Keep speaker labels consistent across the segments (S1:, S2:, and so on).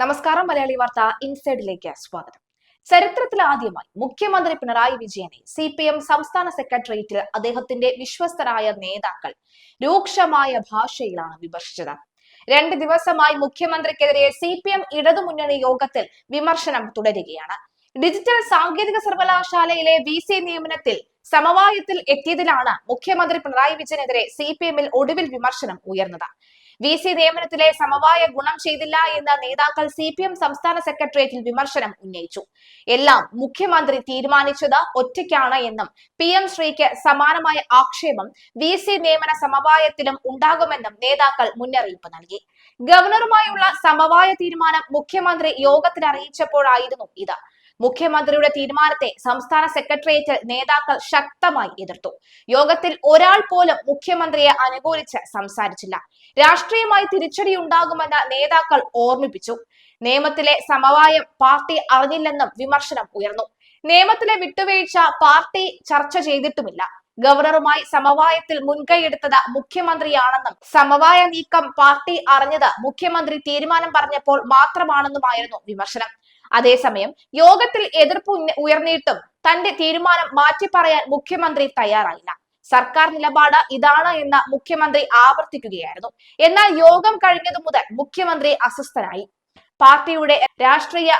S1: നമസ്കാരം മലയാളി വാർത്ത ഇൻസൈഡിലേക്ക് സ്വാഗതം. ചരിത്രത്തിൽ ആദ്യമായി മുഖ്യമന്ത്രി പിണറായി വിജയനെ സി പി എം സംസ്ഥാന സെക്രട്ടേറിയറ്റിൽ അദ്ദേഹത്തിന്റെ വിശ്വസ്തരായ നേതാക്കൾ രൂക്ഷമായ ഭാഷയിലാണ് വിമർശിച്ചത്. രണ്ട് ദിവസമായി മുഖ്യമന്ത്രിക്കെതിരെ സി പി എം ഇടതുമുന്നണി യോഗത്തിൽ വിമർശനം തുടരുകയാണ്. ഡിജിറ്റൽ സാങ്കേതിക സർവകലാശാലയിലെ വി സി നിയമനത്തിൽ സമവായത്തിൽ എത്തിയതിലാണ് മുഖ്യമന്ത്രി പിണറായി വിജയനെതിരെ സി പി എമ്മിൽ ഒടുവിൽ വിമർശനം ഉയർന്നത്. വി സി നിയമനത്തിലെ സമവായ ഗുണം ചെയ്തില്ല എന്ന് നേതാക്കൾ സി പി എം സംസ്ഥാന സെക്രട്ടേറിയറ്റിൽ വിമർശനം ഉന്നയിച്ചു. എല്ലാം മുഖ്യമന്ത്രി തീരുമാനിച്ചത് ഒറ്റയ്ക്കാണ് എന്നും പി എം ശ്രീക്ക് സമാനമായ ആക്ഷേപം വി സി നിയമന സമവായത്തിലും ഉണ്ടാകുമെന്നും നേതാക്കൾ മുന്നറിയിപ്പ് നൽകി. ഗവർണറുമായുള്ള സമവായ തീരുമാനം മുഖ്യമന്ത്രി യോഗത്തിൽ അറിയിച്ചപ്പോഴായിരുന്നു ഇത്. മുഖ്യമന്ത്രിയുടെ തീരുമാനത്തെ സംസ്ഥാന സെക്രട്ടേറിയറ്റ് നേതാക്കൾ ശക്തമായി എതിർത്തു. യോഗത്തിൽ ഒരാൾ പോലും മുഖ്യമന്ത്രിയെ അനുകൂലിച്ച് സംസാരിച്ചില്ല. രാഷ്ട്രീയമായി തിരിച്ചടി ഉണ്ടാകുമെന്ന് നേതാക്കൾ ഓർമ്മിപ്പിച്ചു. നിയമത്തിലെ സമവായം പാർട്ടി അറിഞ്ഞില്ലെന്നും വിമർശനം ഉയർന്നു. നിയമത്തിലെ വിട്ടുവീഴ്ച പാർട്ടി ചർച്ച ചെയ്തിട്ടുമില്ല. ഗവർണറുമായി സമവായത്തിൽ മുൻകൈയെടുത്തത് മുഖ്യമന്ത്രിയാണെന്നും സമവായ നീക്കം പാർട്ടി അറിഞ്ഞത് മുഖ്യമന്ത്രി തീരുമാനം പറഞ്ഞപ്പോൾ മാത്രമാണെന്നുമായിരുന്നു വിമർശനം. അതേസമയം യോഗത്തിൽ എതിർപ്പ് ഉയർന്നിട്ടും തന്റെ തീരുമാനം മാറ്റി പറയാൻ മുഖ്യമന്ത്രി തയ്യാറായില്ല. സർക്കാർ നിലപാട് ഇതാണ് എന്ന് മുഖ്യമന്ത്രി ആവർത്തിക്കുകയായിരുന്നു. എന്നാൽ യോഗം കഴിഞ്ഞതു മുതൽ മുഖ്യമന്ത്രി അസ്വസ്ഥനായി. പാർട്ടിയുടെ രാഷ്ട്രീയ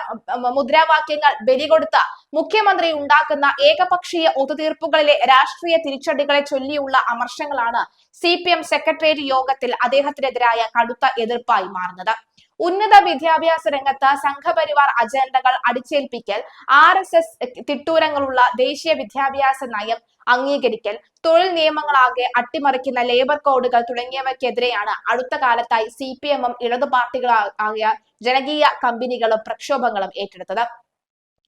S1: മുദ്രാവാക്യങ്ങൾ ബലികൊടുത്ത മുഖ്യമന്ത്രി ഉണ്ടാക്കുന്ന ഏകപക്ഷീയ ഒത്തുതീർപ്പുകളിലെ രാഷ്ട്രീയ തിരിച്ചടികളെ ചൊല്ലിയുള്ള അമർശങ്ങളാണ് സി സെക്രട്ടേറിയറ്റ് യോഗത്തിൽ അദ്ദേഹത്തിനെതിരായ കടുത്ത എതിർപ്പായി മാറുന്നത്. ഉന്നത വിദ്യാഭ്യാസ രംഗത്ത് സംഘപരിവാർ അജണ്ടകൾ അടിച്ചേൽപ്പിക്കൽ ആർ എസ് എസ് തിട്ടൂരങ്ങളുള്ള ദേശീയ വിദ്യാഭ്യാസ നയം അംഗീകരിക്കൽ തൊഴിൽ നിയമങ്ങളാകെ അട്ടിമറിക്കുന്ന ലേബർ കോഡുകൾ തുടങ്ങിയവയ്ക്കെതിരെയാണ് അടുത്ത കാലത്തായി സി പി എമ്മും ഇടതു പാർട്ടികളായ ജനകീയ കമ്പനികളും പ്രക്ഷോഭങ്ങളും ഏറ്റെടുത്തത്.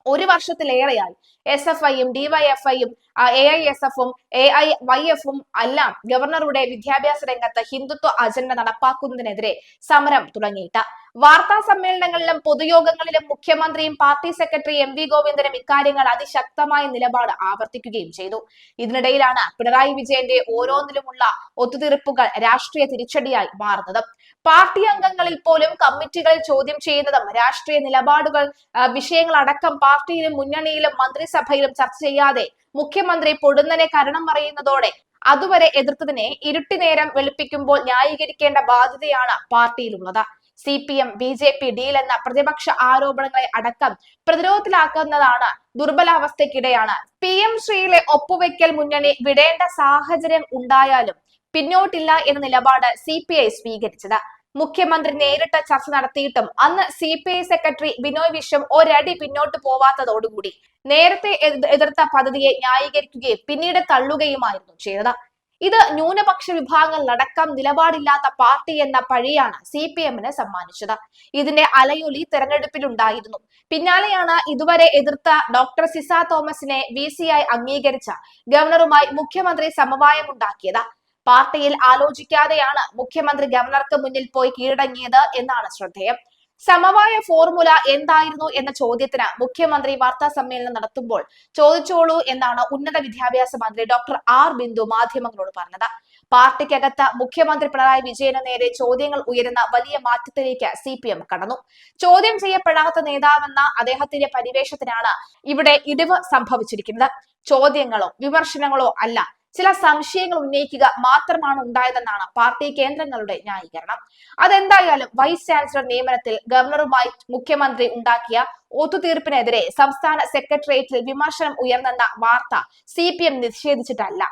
S1: ഒരു വർഷത്തിലേറെയായി എസ് എഫ് ഐയും ഡിവൈഎഫ്ഐയും എ ഐ എസ് എഫും എ ഐ വൈ എഫും എല്ലാം ഗവർണറുടെ വിദ്യാഭ്യാസ രംഗത്ത് ഹിന്ദുത്വ അജണ്ട നടപ്പാക്കുന്നതിനെതിരെ സമരം തുടങ്ങിയിട്ട്. വാർത്താ സമ്മേളനങ്ങളിലും പൊതുയോഗങ്ങളിലും മുഖ്യമന്ത്രിയും പാർട്ടി സെക്രട്ടറി എം വി ഗോവിന്ദനും ഇക്കാര്യങ്ങൾ അതിശക്തമായ നിലപാട് ആവർത്തിക്കുകയും ചെയ്തു. ഇതിനിടയിലാണ് പിണറായി വിജയന്റെ ഓരോന്നിലുമുള്ള ഒത്തുതീർപ്പുകൾ രാഷ്ട്രീയ തിരിച്ചടിയായി മാറുന്നത്. പാർട്ടി അംഗങ്ങളിൽ പോലും കമ്മിറ്റികൾ ചോദ്യം ചെയ്യുന്നതും രാഷ്ട്രീയ നിലപാടുകൾ വിഷയങ്ങളടക്കം പാർട്ടിയിലും മുന്നണിയിലും മന്ത്രിസഭയിലും ചർച്ച ചെയ്യാതെ മുഖ്യമന്ത്രി പൊടുന്നനെ കരണം പറയുന്നതോടെ അതുവരെ എതിർത്തതിനെ ഇരുട്ടി നേരം വെളുപ്പിക്കുമ്പോൾ ന്യായീകരിക്കേണ്ട ബാധ്യതയാണ് പാർട്ടിയിലുള്ളത്. C P M B J P deal എന്ന പ്രതിപക്ഷ ആരോപണങ്ങളെ അടക്കം പ്രതിരോധത്തിലാക്കുന്നതാണ് ദുർബലാവസ്ഥയ്ക്കിടെയാണ്. പി എം ശ്രീയിലെ ഒപ്പുവെക്കൽ മുന്നണി വിടേണ്ട സാഹചര്യം ഉണ്ടായാലും പിന്നോട്ടില്ല എന്ന നിലപാട് സി പി ഐ സ്വീകരിച്ചത്. മുഖ്യമന്ത്രി നേരിട്ട് ചർച്ച നടത്തിയിട്ടും അന്ന് C P I secretary Binoy Viswam ഒരടി പിന്നോട്ട് പോവാത്തതോടുകൂടി നേരത്തെ എതി- എതിർത്ത പദ്ധതിയെ ന്യായീകരിക്കുകയും പിന്നീട് തള്ളുകയുമായിരുന്നു ചെയ്തത്. ഇത് ന്യൂനപക്ഷ വിഭാഗങ്ങളിലടക്കം നിലപാടില്ലാത്ത പാർട്ടി എന്ന പഴിയാണ് സി പി എമ്മിന് സമ്മാനിച്ചത്. ഇതിന്റെ അലയൊലി തെരഞ്ഞെടുപ്പിലുണ്ടായിരുന്നു. പിന്നാലെയാണ് ഇതുവരെ എതിർത്ത ഡോക്ടർ സിസ തോമസിനെ വി സി ആയി അംഗീകരിച്ച ഗവർണറുമായി മുഖ്യമന്ത്രി സമവായമുണ്ടാക്കിയത്. പാർട്ടിയിൽ ആലോചിക്കാതെയാണ് മുഖ്യമന്ത്രി ഗവർണർക്ക് മുന്നിൽ പോയി കീഴടങ്ങിയത് എന്നാണ് ശ്രദ്ധേയം. സമവായ ഫോർമുല എന്തായിരുന്നു എന്ന ചോദ്യത്തിന് മുഖ്യമന്ത്രി വാർത്താ സമ്മേളനം നടത്തുമ്പോൾ ചോദിച്ചോളൂ എന്നാണ് ഉന്നത വിദ്യാഭ്യാസ മന്ത്രി ഡോക്ടർ ആർ ബിന്ദു മാധ്യമങ്ങളോട് പറഞ്ഞത്. പാർട്ടിക്കകത്ത് മുഖ്യമന്ത്രി പിണറായി വിജയന് നേരെ ചോദ്യങ്ങൾ ഉയരുന്ന വലിയ മാറ്റത്തിലേക്ക് സി പി എം കടന്നു. ചോദ്യം ചെയ്യപ്പെടാത്ത നേതാവെന്ന അദ്ദേഹത്തിന്റെ പരിവേഷത്തിനാണ് ഇവിടെ ഇടിവ് സംഭവിച്ചിരിക്കുന്നത്. ചോദ്യങ്ങളോ വിമർശനങ്ങളോ അല്ല ചില സംശയങ്ങൾ ഉന്നയിക്കുക മാത്രമാണ് ഉണ്ടായതെന്നാണ് പാർട്ടി കേന്ദ്രങ്ങളുടെ ന്യായീകരണം. അതെന്തായാലും വൈസ് ചാൻസലർ നിയമനത്തിൽ ഗവർണറുമായി മുഖ്യമന്ത്രി ഉണ്ടാക്കിയ ഒത്തുതീർപ്പിനെതിരെ സംസ്ഥാന സെക്രട്ടേറിയറ്റിൽ വിമർശനം ഉയർന്നെന്ന വാർത്ത സി നിഷേധിച്ചിട്ടല്ല.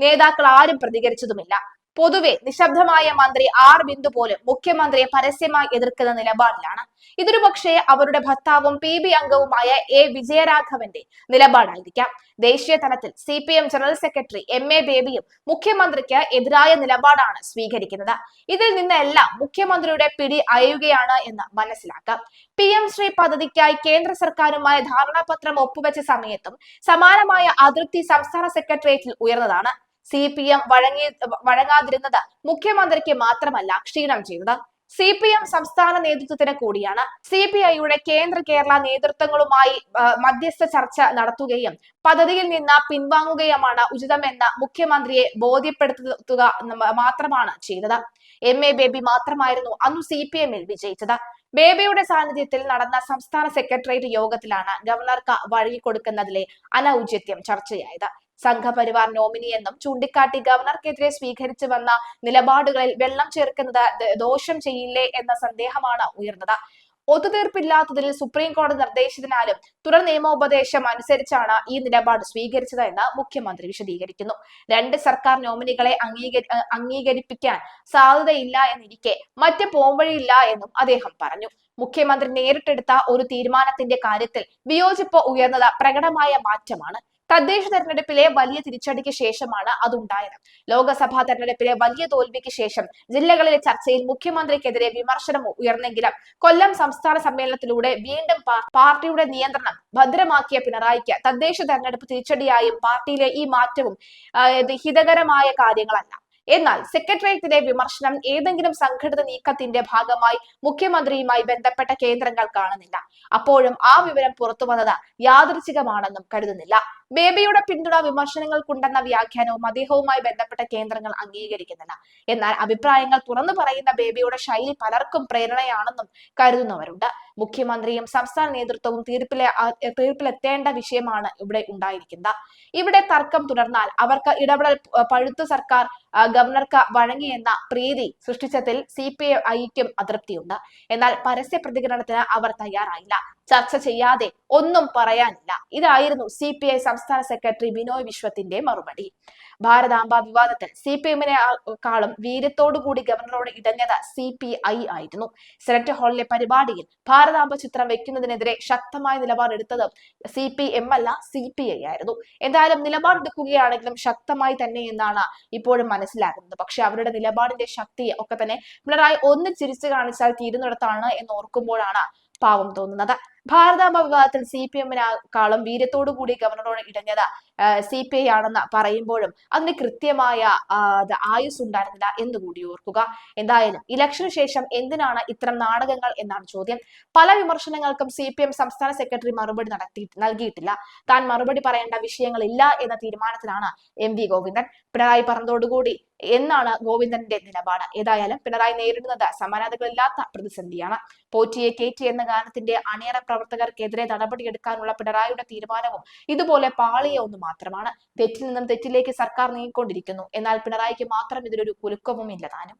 S1: നേതാക്കൾ ആരും പ്രതികരിച്ചതുമില്ല. പൊതുവെ നിശബ്ദമായ മന്ത്രി ആർ ബിന്ദു പോലും മുഖ്യമന്ത്രിയെ പരസ്യമായി എതിർക്കുന്ന നിലപാടിലാണ്. ഇതൊരു പക്ഷേ അവരുടെ ഭർത്താവും പി ബി അംഗവുമായ എ വിജയരാഘവന്റെ നിലപാടായിരിക്കാം. ദേശീയ തലത്തിൽ C P M general secretary M A ബേബിയും മുഖ്യമന്ത്രിക്ക് എതിരായ നിലപാടാണ് സ്വീകരിക്കുന്നത്. ഇതിൽ നിന്നെല്ലാം മുഖ്യമന്ത്രിയുടെ പിടി അയയുകയാണ് എന്ന് മനസ്സിലാക്കാം. പി എം ശ്രീ പദ്ധതിക്കായി കേന്ദ്ര സർക്കാരുമായി ധാരണാപത്രം ഒപ്പുവെച്ച സമയത്തും സമാനമായ അതിർത്തി സംസ്ഥാന സെക്രട്ടേറിയറ്റിൽ ഉയർന്നതാണ്. സി പി എം വഴങ്ങി വഴങ്ങാതിരുന്നത് മുഖ്യമന്ത്രിക്ക് മാത്രമല്ല ക്ഷീണം ചെയ്തത്. സി പി എം സംസ്ഥാന നേതൃത്വത്തിന് കൂടിയാണ് സി പി ഐയുടെ കേന്ദ്ര കേരള നേതൃത്വങ്ങളുമായി മധ്യസ്ഥ ചർച്ച നടത്തുകയും പദ്ധതിയിൽ നിന്ന് പിൻവാങ്ങുകയുമാണ് ഉചിതമെന്ന് മുഖ്യമന്ത്രിയെ ബോധ്യപ്പെടുത്തുക മാത്രമാണ് ചെയ്തത്. എം. എ. ബേബി മാത്രമായിരുന്നു അന്ന് സി പി എമ്മിൽ വിജയിച്ചത്. ബേബിയുടെ സാന്നിധ്യത്തിൽ നടന്ന സംസ്ഥാന സെക്രട്ടേറിയറ്റ് യോഗത്തിലാണ് ഗവർണർക്ക് വഴി കൊടുക്കുന്നതിലെ അനൌചിത്യം ചർച്ചയായത്. സംഘപരിവാർ നോമിനി എന്നും ചൂണ്ടിക്കാട്ടി ഗവർണർക്കെതിരെ സ്വീകരിച്ചു വന്ന നിലപാടുകളിൽ വെള്ളം ചേർക്കുന്നത് ദോഷം ചെയ്യില്ലേ എന്ന സന്ദേഹമാണ് ഉയർന്നത്. ഒത്തുതീർപ്പില്ലാത്തതിൽ സുപ്രീം കോടതി നിർദ്ദേശത്തിനാലും തുടർ നിയമോപദേശം അനുസരിച്ചാണ് ഈ നിലപാട് സ്വീകരിച്ചത് എന്ന് മുഖ്യമന്ത്രി വിശദീകരിക്കുന്നു. രണ്ട് സർക്കാർ നോമിനികളെ അംഗീകരി അംഗീകരിപ്പിക്കാൻ സാധ്യതയില്ല എന്നിരിക്കെ മറ്റ് പോംവഴിയില്ല എന്നും അദ്ദേഹം പറഞ്ഞു. മുഖ്യമന്ത്രി നേരിട്ടെടുത്ത ഒരു തീരുമാനത്തിന്റെ കാര്യത്തിൽ വിയോജിപ്പ് ഉയർന്നത് പ്രകടമായ മാറ്റമാണ്. തദ്ദേശ തെരഞ്ഞെടുപ്പിലെ വലിയ തിരിച്ചടിക്ക് ശേഷമാണ് അതുണ്ടായത്. ലോക്സഭാ തെരഞ്ഞെടുപ്പിലെ വലിയ തോൽവിക്ക് ശേഷം ജില്ലകളിലെ ചർച്ചയിൽ മുഖ്യമന്ത്രിക്കെതിരെ വിമർശനം ഉയർന്നെങ്കിലും കൊല്ലം സംസ്ഥാന സമ്മേളനത്തിലൂടെ വീണ്ടും പാർട്ടിയുടെ നിയന്ത്രണം ഭദ്രമാക്കിയ പിണറായിക്ക് തദ്ദേശ തെരഞ്ഞെടുപ്പ് തിരിച്ചടിയായും പാർട്ടിയിലെ ഈ മാറ്റവും ഹിതകരമായ കാര്യങ്ങളല്ല. എന്നാൽ സെക്രട്ടേറിയറ്റിലെ വിമർശനം ഏതെങ്കിലും സംഘടിത നീക്കത്തിന്റെ ഭാഗമായി മുഖ്യമന്ത്രിയുമായി ബന്ധപ്പെട്ട കേന്ദ്രങ്ങൾ കാണുന്നില്ല. അപ്പോഴും ആ വിവരം പുറത്തു വന്നത് യാദൃച്ഛികമാണെന്നും കരുതുന്നില്ല. ബേബിയുടെ പിന്തുണ വിമർശനങ്ങൾക്കുണ്ടെന്ന വ്യാഖ്യാനവും അദ്ദേഹവുമായി ബന്ധപ്പെട്ട കേന്ദ്രങ്ങൾ അംഗീകരിക്കുന്നില്ല. എന്നാൽ അഭിപ്രായങ്ങൾ തുറന്നു പറയുന്ന ബേബിയുടെ ശൈലി പലർക്കും പ്രേരണയാണെന്നും കരുതുന്നവരുണ്ട്. മുഖ്യമന്ത്രിയും സംസ്ഥാന നേതൃത്വവും തീർപ്പിലെ തീർപ്പിലെത്തേണ്ട വിഷയമാണ് ഇവിടെ ഉണ്ടായിരിക്കുന്നത്. ഇവിടെ തർക്കം തുടർന്നാൽ അവർക്ക് ഇടപെടൽ പഴുത്തു സർക്കാർ ഗവർണർക്ക് വഴങ്ങിയെന്ന പ്രീതി സൃഷ്ടിച്ചതിൽ സി പി ഐക്കും അതൃപ്തിയുണ്ട്. എന്നാൽ പരസ്യ പ്രതികരണത്തിന് അവർ തയ്യാറായില്ല. ചർച്ച ചെയ്യാതെ ഒന്നും പറയാനില്ല. ഇതായിരുന്നു സി പി ഐ സംസ്ഥാന സെക്രട്ടറി ബിനോയ് വിശ്വത്തിന്റെ മറുപടി. ഭാരതാംബ വിവാദത്തിൽ സി പി എമ്മിനെ കാളും വീര്യത്തോടുകൂടി ഗവർണറോട് ഇടഞ്ഞത് സി പി ഐ ആയിരുന്നു. സെനറ്റ് ഹാളിലെ പരിപാടിയിൽ ഭാരതാംബ ചിത്രം വെക്കുന്നതിനെതിരെ ശക്തമായ നിലപാടെടുത്തത് സി പി എം അല്ല സി പി ഐ ആയിരുന്നു. എന്തായാലും നിലപാടെടുക്കുകയാണെങ്കിലും ശക്തമായി തന്നെ എന്നാണ് ഇപ്പോഴും മനസ്സിലാകുന്നത്. പക്ഷെ അവരുടെ നിലപാടിന്റെ ശക്തി ഒക്കെ തന്നെ പിണറായി ഒന്ന് ചിരിച്ചു കാണിച്ചാൽ തീരുന്നിടത്താണ് എന്ന് ഓർക്കുമ്പോഴാണ് പാവം തോന്നുന്നത്. ഭാരതാംബ വിവാദത്തിൽ സി പി എമ്മിനെക്കാളും വീര്യത്തോടു കൂടി ഗവർണറോട് ഇടഞ്ഞത് സി പി ഐ ആണെന്ന് പറയുമ്പോഴും അതിന് കൃത്യമായ ആയുസ് ഉണ്ടായിരുന്നില്ല എന്ന് കൂടി ഓർക്കുക. എന്തായാലും ഇലക്ഷന് ശേഷം എന്തിനാണ് ഇത്തരം നാടകങ്ങൾ എന്നാണ് ചോദ്യം. പല വിമർശനങ്ങൾക്കും സി പി എം സംസ്ഥാന സെക്രട്ടറി മറുപടി നടത്തി നൽകിയിട്ടില്ല. താൻ മറുപടി പറയേണ്ട വിഷയങ്ങളില്ല എന്ന തീരുമാനത്തിലാണ് എം വി ഗോവിന്ദൻ. പിണറായി പറഞ്ഞതോടുകൂടി എന്നാണ് ഗോവിന്ദന്റെ നിലപാട്. ഏതായാലും പിണറായി നേരിടുന്നത് സമാനതകളില്ലാത്ത പ്രതിസന്ധിയാണ്. പോറ്റിയെ കേറ്റി എന്ന ഗാനത്തിന്റെ അണിയറ പ്രവർത്തകർക്കെതിരെ നടപടിയെടുക്കാനുള്ള പിണറായിയുടെ തീരുമാനവും ഇതുപോലെ പാളിയ ഒന്ന് മാത്രമാണ്. തെറ്റിൽ നിന്നും തെറ്റിലേക്ക് സർക്കാർ നീങ്ങിക്കൊണ്ടിരിക്കുന്നു. എന്നാൽ പിണറായിക്ക് മാത്രം ഇതിലൊരു കുലുക്കവും ഇല്ല താനും.